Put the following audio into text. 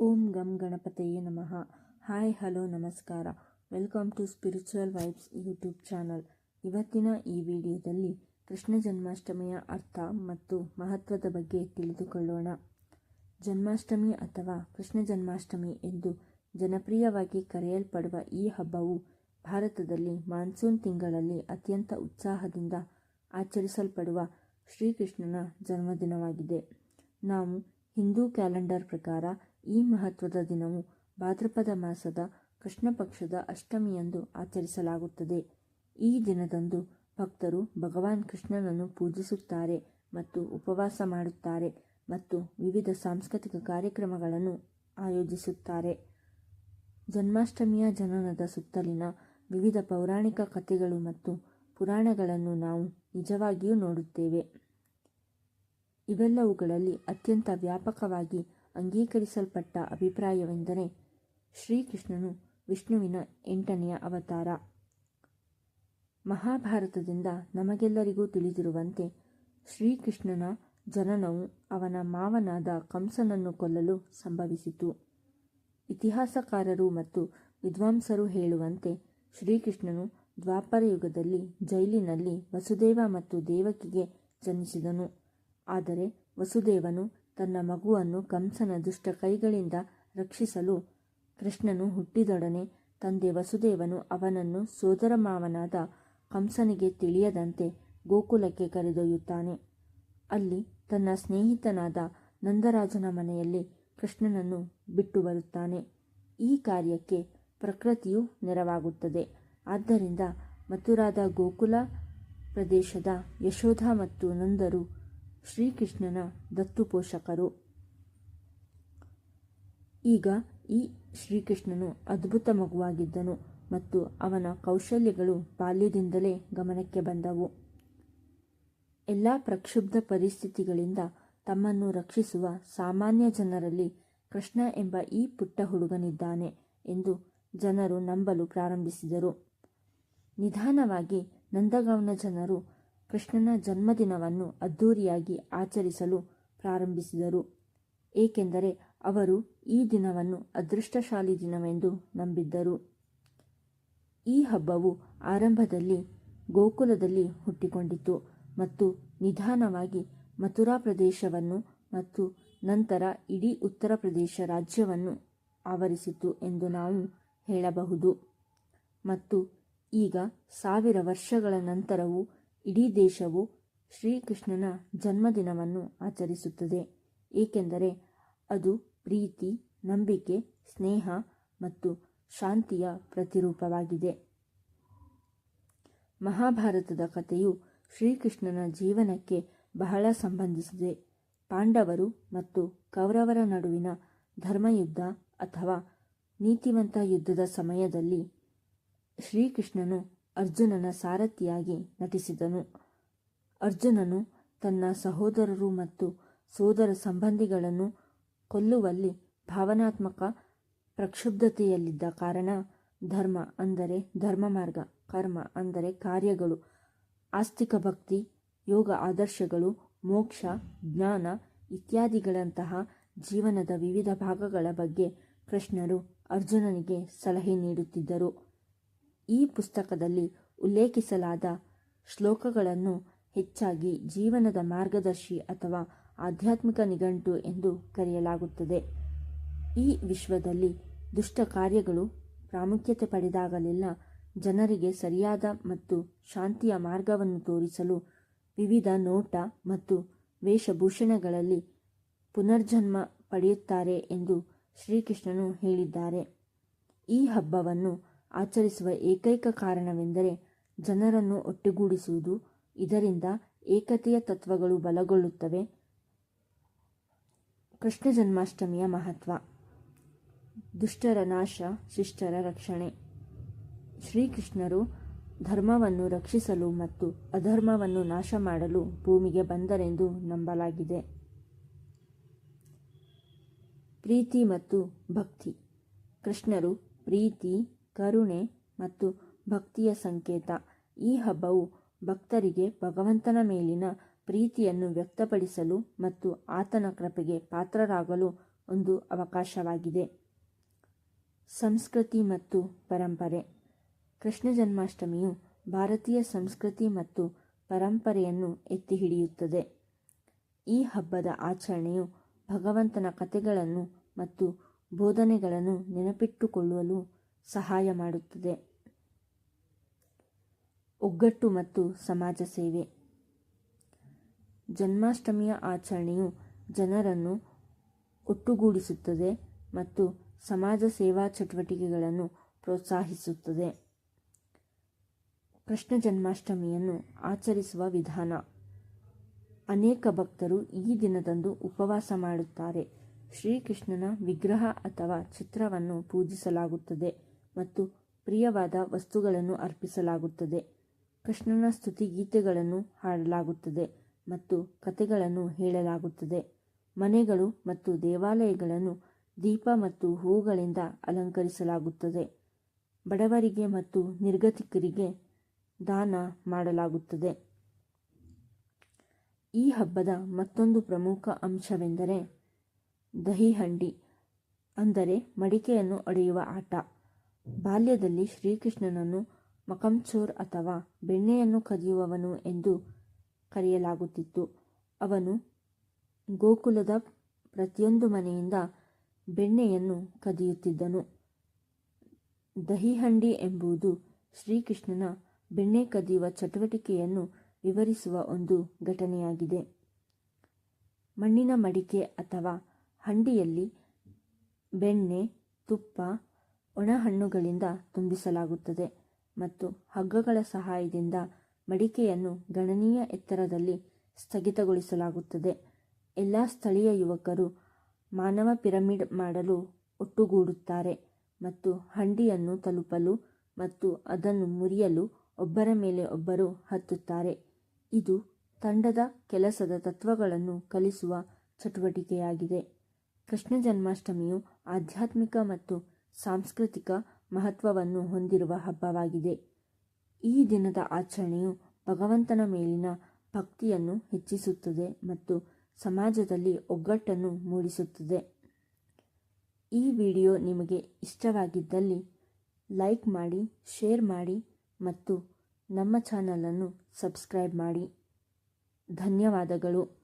ಓಂ ಗಂ ಗಣಪತಯೇ ನಮಃ. ಹಾಯ್, ಹಲೋ, ನಮಸ್ಕಾರ. Welcome to spiritual vibes YouTube channel. ಇವತ್ತಿನ ಈ ವಿಡಿಯೋದಲ್ಲಿ ಕೃಷ್ಣ ಜನ್ಮಾಷ್ಟಮಿಯ ಅರ್ಥ ಮತ್ತು ಮಹತ್ವದ ಬಗ್ಗೆ ತಿಳಿದುಕೊಳ್ಳೋಣ. ಜನ್ಮಾಷ್ಟಮಿ ಅಥವಾ ಕೃಷ್ಣ ಜನ್ಮಾಷ್ಟಮಿ ಎಂದು ಜನಪ್ರಿಯವಾಗಿ ಕರೆಯಲ್ಪಡುವ ಈ ಹಬ್ಬವು ಭಾರತದಲ್ಲಿ ಮಾನ್ಸೂನ್ ತಿಂಗಳಲ್ಲಿ ಅತ್ಯಂತ ಉತ್ಸಾಹದಿಂದ ಆಚರಿಸಲ್ಪಡುವ ಶ್ರೀಕೃಷ್ಣನ ಜನ್ಮದಿನವಾಗಿದೆ. ನಾವು ಹಿಂದೂ ಕ್ಯಾಲೆಂಡರ್ ಪ್ರಕಾರ ಈ ಮಹತ್ವದ ದಿನವು ಭಾದ್ರಪದ ಮಾಸದ ಕೃಷ್ಣ ಪಕ್ಷದ ಅಷ್ಟಮಿಯಂದು ಆಚರಿಸಲಾಗುತ್ತದೆ. ಈ ದಿನದಂದು ಭಕ್ತರು ಭಗವಾನ್ ಕೃಷ್ಣನನ್ನು ಪೂಜಿಸುತ್ತಾರೆ ಮತ್ತು ಉಪವಾಸ ಮಾಡುತ್ತಾರೆ ಮತ್ತು ವಿವಿಧ ಸಾಂಸ್ಕೃತಿಕ ಕಾರ್ಯಕ್ರಮಗಳನ್ನು ಆಯೋಜಿಸುತ್ತಾರೆ. ಜನ್ಮಾಷ್ಟಮಿಯ ಜನನದ ಸುತ್ತಲಿನ ವಿವಿಧ ಪೌರಾಣಿಕ ಕಥೆಗಳು ಮತ್ತು ಪುರಾಣಗಳನ್ನು ನಾವು ನಿಜವಾಗಿಯೂ ನೋಡುತ್ತೇವೆ. ಇವೆಲ್ಲವುಗಳಲ್ಲಿ ಅತ್ಯಂತ ವ್ಯಾಪಕವಾಗಿ ಅಂಗೀಕರಿಸಲ್ಪಟ್ಟ ಅಭಿಪ್ರಾಯವೆಂದರೆ ಶ್ರೀಕೃಷ್ಣನು ವಿಷ್ಣುವಿನ ಎಂಟನೆಯ ಅವತಾರ. ಮಹಾಭಾರತದಿಂದ ನಮಗೆಲ್ಲರಿಗೂ ತಿಳಿದಿರುವಂತೆ ಶ್ರೀಕೃಷ್ಣನ ಜನನವು ಅವನ ಮಾವನಾದ ಕಂಸನನ್ನು ಕೊಲ್ಲಲು ಸಂಭವಿಸಿತು. ಇತಿಹಾಸಕಾರರು ಮತ್ತು ವಿದ್ವಾಂಸರು ಹೇಳುವಂತೆ ಶ್ರೀಕೃಷ್ಣನು ದ್ವಾಪರ ಯುಗದಲ್ಲಿ ಜೈಲಿನಲ್ಲಿ ವಸುದೇವ ಮತ್ತು ದೇವಕಿಗೆ ಜನಿಸಿದನು. ಆದರೆ ವಸುದೇವನು ತನ್ನ ಮಗುವನ್ನು ಕಂಸನ ದುಷ್ಟ ಕೈಗಳಿಂದ ರಕ್ಷಿಸಲು ಕೃಷ್ಣನು ಹುಟ್ಟಿದೊಡನೆ ತಂದೆ ವಸುದೇವನು ಅವನನ್ನು ಸೋದರ ಮಾವನಾದ ಕಂಸನಿಗೆ ತಿಳಿಯದಂತೆ ಗೋಕುಲಕ್ಕೆ ಕರೆದೊಯ್ಯುತ್ತಾನೆ. ಅಲ್ಲಿ ತನ್ನ ಸ್ನೇಹಿತನಾದ ನಂದರಾಜನ ಮನೆಯಲ್ಲಿ ಕೃಷ್ಣನನ್ನು ಬಿಟ್ಟು ಬರುತ್ತಾನೆ. ಈ ಕಾರ್ಯಕ್ಕೆ ಪ್ರಕೃತಿಯು ನೆರವಾಗುತ್ತದೆ. ಆದ್ದರಿಂದ ಮಥುರಾದ ಗೋಕುಲ ಪ್ರದೇಶದ ಯಶೋಧ ಮತ್ತು ನಂದರು ಶ್ರೀಕೃಷ್ಣನ ದತ್ತು ಪೋಷಕರು. ಈಗ ಈ ಶ್ರೀಕೃಷ್ಣನು ಅದ್ಭುತ ಮಗುವಾಗಿದ್ದನು ಮತ್ತು ಅವನ ಕೌಶಲ್ಯಗಳು ಬಾಲ್ಯದಿಂದಲೇ ಗಮನಕ್ಕೆ ಬಂದವು. ಎಲ್ಲ ಪ್ರಕ್ಷುಬ್ಧ ಪರಿಸ್ಥಿತಿಗಳಿಂದ ತಮ್ಮನ್ನು ರಕ್ಷಿಸುವ ಸಾಮಾನ್ಯ ಜನರಲ್ಲಿ ಕೃಷ್ಣ ಎಂಬ ಈ ಪುಟ್ಟ ಹುಡುಗನಿದ್ದಾನೆ ಎಂದು ಜನರು ನಂಬಲು ಪ್ರಾರಂಭಿಸಿದರು. ನಿಧಾನವಾಗಿ ನಂದಗಾಂವ್ನ ಜನರು ಕೃಷ್ಣನ ಜನ್ಮದಿನವನ್ನು ಅದ್ಧೂರಿಯಾಗಿ ಆಚರಿಸಲು ಪ್ರಾರಂಭಿಸಿದರು. ಏಕೆಂದರೆ ಅವರು ಈ ದಿನವನ್ನು ಅದೃಷ್ಟಶಾಲಿ ದಿನವೆಂದು ನಂಬಿದ್ದರು. ಈ ಹಬ್ಬವು ಆರಂಭದಲ್ಲಿ ಗೋಕುಲದಲ್ಲಿ ಹುಟ್ಟಿಕೊಂಡಿತು ಮತ್ತು ನಿಧಾನವಾಗಿ ಮಥುರಾ ಪ್ರದೇಶವನ್ನು ಮತ್ತು ನಂತರ ಇಡೀ ಉತ್ತರ ಪ್ರದೇಶ ರಾಜ್ಯವನ್ನು ಆವರಿಸಿತು ಎಂದು ನಾವು ಹೇಳಬಹುದು. ಮತ್ತು ಈಗ ಸಾವಿರ ವರ್ಷಗಳ ನಂತರವೂ ಇಡೀ ದೇಶವು ಶ್ರೀಕೃಷ್ಣನ ಜನ್ಮದಿನವನ್ನು ಆಚರಿಸುತ್ತದೆ. ಏಕೆಂದರೆ ಅದು ಪ್ರೀತಿ, ನಂಬಿಕೆ, ಸ್ನೇಹ ಮತ್ತು ಶಾಂತಿಯ ಪ್ರತಿರೂಪವಾಗಿದೆ. ಮಹಾಭಾರತದ ಕಥೆಯು ಶ್ರೀಕೃಷ್ಣನ ಜೀವನಕ್ಕೆ ಬಹಳ ಸಂಬಂಧಿಸಿದೆ. ಪಾಂಡವರು ಮತ್ತು ಕೌರವರ ನಡುವಿನ ಧರ್ಮಯುದ್ಧ ಅಥವಾ ನೀತಿವಂತ ಯುದ್ಧದ ಸಮಯದಲ್ಲಿ ಶ್ರೀಕೃಷ್ಣನು ಅರ್ಜುನನ ಸಾರಥಿಯಾಗಿ ನಟಿಸಿದನು. ಅರ್ಜುನನು ತನ್ನ ಸಹೋದರರು ಮತ್ತು ಸೋದರ ಸಂಬಂಧಿಗಳನ್ನು ಕೊಲ್ಲುವಲ್ಲಿ ಭಾವನಾತ್ಮಕ ಪ್ರಕ್ಷುಬ್ಧತೆಯಲ್ಲಿದ್ದ ಕಾರಣ ಧರ್ಮ ಅಂದರೆ ಧರ್ಮ ಮಾರ್ಗ, ಕರ್ಮ ಅಂದರೆ ಕಾರ್ಯಗಳು, ಆಸ್ತಿಕ ಭಕ್ತಿ, ಯೋಗ ಆದರ್ಶಗಳು, ಮೋಕ್ಷ, ಜ್ಞಾನ ಇತ್ಯಾದಿಗಳಂತಹ ಜೀವನದ ವಿವಿಧ ಭಾಗಗಳ ಬಗ್ಗೆ ಕೃಷ್ಣರು ಅರ್ಜುನನಿಗೆ ಸಲಹೆ ನೀಡುತ್ತಿದ್ದರು. ಈ ಪುಸ್ತಕದಲ್ಲಿ ಉಲ್ಲೇಖಿಸಲಾದ ಶ್ಲೋಕಗಳನ್ನು ಹೆಚ್ಚಾಗಿ ಜೀವನದ ಮಾರ್ಗದರ್ಶಿ ಅಥವಾ ಆಧ್ಯಾತ್ಮಿಕ ನಿಘಂಟು ಎಂದು ಕರೆಯಲಾಗುತ್ತದೆ. ಈ ವಿಶ್ವದಲ್ಲಿ ದುಷ್ಟ ಕಾರ್ಯಗಳು ಪ್ರಾಮುಖ್ಯತೆ ಪಡೆದಾಗಲೆಲ್ಲ ಜನರಿಗೆ ಸರಿಯಾದ ಮತ್ತು ಶಾಂತಿಯ ಮಾರ್ಗವನ್ನು ತೋರಿಸಲು ವಿವಿಧ ನೋಟ ಮತ್ತು ವೇಷಭೂಷಣಗಳಲ್ಲಿ ಪುನರ್ಜನ್ಮ ಪಡೆಯುತ್ತಾರೆ ಎಂದು ಶ್ರೀಕೃಷ್ಣನು ಹೇಳಿದ್ದಾರೆ. ಈ ಹಬ್ಬವನ್ನು ಆಚರಿಸುವ ಏಕೈಕ ಕಾರಣವೆಂದರೆ ಜನರನ್ನು ಒಟ್ಟುಗೂಡಿಸುವುದು. ಇದರಿಂದ ಏಕತೆಯ ತತ್ವಗಳು ಬಲಗೊಳ್ಳುತ್ತವೆ. ಕೃಷ್ಣ ಜನ್ಮಾಷ್ಟಮಿಯ ಮಹತ್ವ. ದುಷ್ಟರ ನಾಶ, ಶಿಷ್ಟರ ರಕ್ಷಣೆ. ಶ್ರೀಕೃಷ್ಣರು ಧರ್ಮವನ್ನು ರಕ್ಷಿಸಲು ಮತ್ತು ಅಧರ್ಮವನ್ನು ನಾಶ ಮಾಡಲು ಭೂಮಿಗೆ ಬಂದರೆಂದು ನಂಬಲಾಗಿದೆ. ಪ್ರೀತಿ ಮತ್ತು ಭಕ್ತಿ. ಕೃಷ್ಣರು ಪ್ರೀತಿ ಕರುಣೆ ಮತ್ತು ಭಕ್ತಿಯ ಸಂಕೇತ. ಈ ಹಬ್ಬವು ಭಕ್ತರಿಗೆ ಭಗವಂತನ ಮೇಲಿನ ಪ್ರೀತಿಯನ್ನು ವ್ಯಕ್ತಪಡಿಸಲು ಮತ್ತು ಆತನ ಕೃಪೆಗೆ ಪಾತ್ರರಾಗಲು ಒಂದು ಅವಕಾಶವಾಗಿದೆ. ಸಂಸ್ಕೃತಿ ಮತ್ತು ಪರಂಪರೆ. ಕೃಷ್ಣ ಜನ್ಮಾಷ್ಟಮಿಯು ಭಾರತೀಯ ಸಂಸ್ಕೃತಿ ಮತ್ತು ಪರಂಪರೆಯನ್ನು ಎತ್ತಿ ಹಿಡಿಯುತ್ತದೆ. ಈ ಹಬ್ಬದ ಆಚರಣೆಯು ಭಗವಂತನ ಕಥೆಗಳನ್ನು ಮತ್ತು ಬೋಧನೆಗಳನ್ನು ನೆನಪಿಟ್ಟುಕೊಳ್ಳಲು ಸಹಾಯ ಮಾಡುತ್ತದೆ. ಒಗ್ಗಟ್ಟು ಮತ್ತು ಸಮಾಜ ಸೇವೆ. ಜನ್ಮಾಷ್ಟಮಿಯ ಆಚರಣೆಯು ಜನರನ್ನು ಒಟ್ಟುಗೂಡಿಸುತ್ತದೆ ಮತ್ತು ಸಮಾಜ ಸೇವಾ ಚಟುವಟಿಕೆಗಳನ್ನು ಪ್ರೋತ್ಸಾಹಿಸುತ್ತದೆ. ಕೃಷ್ಣ ಜನ್ಮಾಷ್ಟಮಿಯನ್ನು ಆಚರಿಸುವ ವಿಧಾನ. ಅನೇಕ ಭಕ್ತರು ಈ ದಿನದಂದು ಉಪವಾಸ ಮಾಡುತ್ತಾರೆ. ಶ್ರೀಕೃಷ್ಣನ ವಿಗ್ರಹ ಅಥವಾ ಚಿತ್ರವನ್ನು ಪೂಜಿಸಲಾಗುತ್ತದೆ. ಮತ್ತು ಪ್ರಿಯವಾದ ವಸ್ತುಗಳನ್ನು ಅರ್ಪಿಸಲಾಗುತ್ತದೆ. ಕೃಷ್ಣನ ಸ್ತುತಿಗೀತೆಗಳನ್ನು ಹಾಡಲಾಗುತ್ತದೆ ಮತ್ತು ಕಥೆಗಳನ್ನು ಹೇಳಲಾಗುತ್ತದೆ. ಮನೆಗಳು ಮತ್ತು ದೇವಾಲಯಗಳನ್ನು ದೀಪ ಮತ್ತು ಹೂಗಳಿಂದ ಅಲಂಕರಿಸಲಾಗುತ್ತದೆ. ಬಡವರಿಗೆ ಮತ್ತು ನಿರ್ಗತಿಕರಿಗೆ ದಾನ ಮಾಡಲಾಗುತ್ತದೆ. ಈ ಹಬ್ಬದ ಮತ್ತೊಂದು ಪ್ರಮುಖ ಅಂಶವೆಂದರೆ ದಹಿಹಂಡಿ, ಅಂದರೆ ಮಡಿಕೆಯನ್ನು ಒಡೆಯುವ ಆಟ. ಬಾಲ್ಯದಲ್ಲಿ ಶ್ರೀಕೃಷ್ಣನನ್ನು ಮಕಂಚೋರ್ ಅಥವಾ ಬೆಣ್ಣೆಯನ್ನು ಕದಿಯುವವನು ಎಂದು ಕರೆಯಲಾಗುತ್ತಿತ್ತು. ಅವನು ಗೋಕುಲದ ಪ್ರತಿಯೊಂದು ಮನೆಯಿಂದ ಬೆಣ್ಣೆಯನ್ನು ಕದಿಯುತ್ತಿದ್ದನು. ದಹಿಹಂಡಿ ಎಂಬುದು ಶ್ರೀಕೃಷ್ಣನ ಬೆಣ್ಣೆ ಕದಿಯುವ ಚಟುವಟಿಕೆಯನ್ನು ವಿವರಿಸುವ ಒಂದು ಘಟನೆಯಾಗಿದೆ. ಮಣ್ಣಿನ ಮಡಿಕೆ ಅಥವಾ ಹಂಡಿಯಲ್ಲಿ ಬೆಣ್ಣೆ, ತುಪ್ಪ ಒಣಹಣ್ಣುಗಳಿಂದ ತುಂಬಿಸಲಾಗುತ್ತದೆ ಮತ್ತು ಹಗ್ಗಗಳ ಸಹಾಯದಿಂದ ಮಡಿಕೆಯನ್ನು ಗಣನೀಯ ಎತ್ತರದಲ್ಲಿ ಸ್ಥಗಿತಗೊಳಿಸಲಾಗುತ್ತದೆ. ಎಲ್ಲ ಸ್ಥಳೀಯ ಯುವಕರು ಮಾನವ ಪಿರಮಿಡ್ ಮಾಡಲು ಒಟ್ಟುಗೂಡುತ್ತಾರೆ ಮತ್ತು ಹಂಡಿಯನ್ನು ತಲುಪಲು ಮತ್ತು ಅದನ್ನು ಮುರಿಯಲು ಒಬ್ಬರ ಮೇಲೆ ಒಬ್ಬರು ಹತ್ತುತ್ತಾರೆ. ಇದು ತಂಡದ ಕೆಲಸದ ತತ್ವಗಳನ್ನು ಕಲಿಸುವ ಚಟುವಟಿಕೆಯಾಗಿದೆ. ಕೃಷ್ಣ ಜನ್ಮಾಷ್ಟಮಿಯು ಆಧ್ಯಾತ್ಮಿಕ ಮತ್ತು ಸಾಂಸ್ಕೃತಿಕ ಮಹತ್ವವನ್ನು ಹೊಂದಿರುವ ಹಬ್ಬವಾಗಿದೆ. ಈ ದಿನದ ಆಚರಣೆಯು ಭಗವಂತನ ಮೇಲಿನ ಭಕ್ತಿಯನ್ನು ಹೆಚ್ಚಿಸುತ್ತದೆ ಮತ್ತು ಸಮಾಜದಲ್ಲಿ ಒಗ್ಗಟ್ಟನ್ನು ಮೂಡಿಸುತ್ತದೆ. ಈ ವಿಡಿಯೋ ನಿಮಗೆ ಇಷ್ಟವಾಗಿದ್ದಲ್ಲಿ ಲೈಕ್ ಮಾಡಿ, ಶೇರ್ ಮಾಡಿ ಮತ್ತು ನಮ್ಮ ಚಾನಲನ್ನು ಸಬ್ಸ್ಕ್ರೈಬ್ ಮಾಡಿ. ಧನ್ಯವಾದಗಳು.